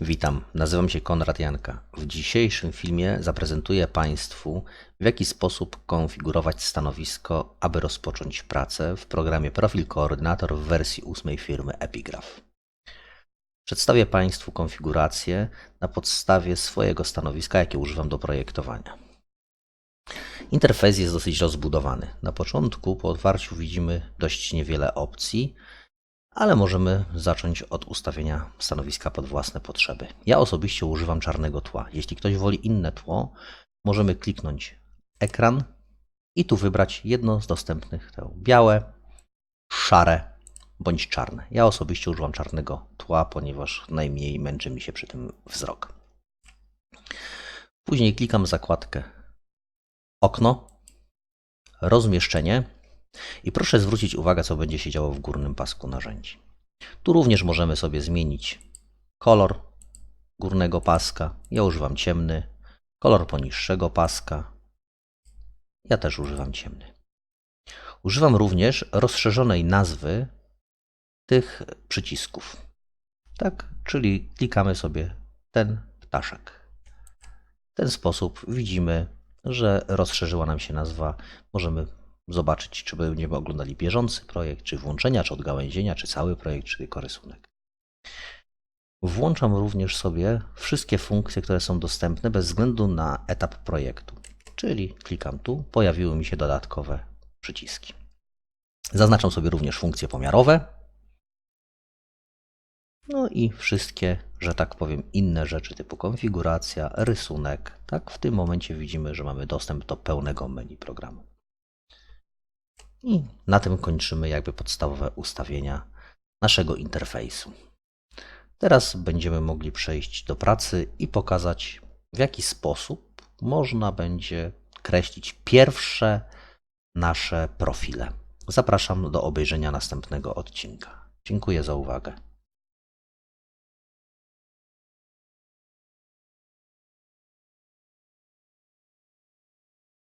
Witam, nazywam się Konrad Janka. W dzisiejszym filmie zaprezentuję Państwu, w jaki sposób konfigurować stanowisko, aby rozpocząć pracę w programie Profil Koordynator w wersji 8 firmy Epigraph. Przedstawię Państwu konfigurację na podstawie swojego stanowiska, jakie używam do projektowania. Interfejs jest dosyć rozbudowany. Na początku, po otwarciu, widzimy dość niewiele opcji, ale możemy zacząć od ustawienia stanowiska pod własne potrzeby. Ja osobiście używam czarnego tła. Jeśli ktoś woli inne tło, możemy kliknąć ekran i tu wybrać jedno z dostępnych tł. Białe, szare bądź czarne. Ja osobiście używam czarnego tła, ponieważ najmniej męczy mi się przy tym wzrok. Później klikam zakładkę okno, rozmieszczenie i proszę zwrócić uwagę, co będzie się działo w górnym pasku narzędzi. Tu również możemy sobie zmienić kolor górnego paska. Ja używam ciemny, kolor poniższego paska. Ja też używam ciemny. Używam również rozszerzonej nazwy tych przycisków. Tak, czyli klikamy sobie ten ptaszek. W ten sposób widzimy, że rozszerzyła nam się nazwa. Możemy zobaczyć, czy będziemy oglądali bieżący projekt, czy włączenia, czy odgałęzienia, czy cały projekt, czy tylko rysunek. Włączam również sobie wszystkie funkcje, które są dostępne bez względu na etap projektu. Czyli klikam tu, pojawiły mi się dodatkowe przyciski. Zaznaczam sobie również funkcje pomiarowe. No i wszystkie, że tak powiem, inne rzeczy typu konfiguracja, rysunek. Tak, w tym momencie widzimy, że mamy dostęp do pełnego menu programu. I na tym kończymy jakby podstawowe ustawienia naszego interfejsu. Teraz będziemy mogli przejść do pracy i pokazać, w jaki sposób można będzie kreślić pierwsze nasze profile. Zapraszam do obejrzenia następnego odcinka. Dziękuję za uwagę.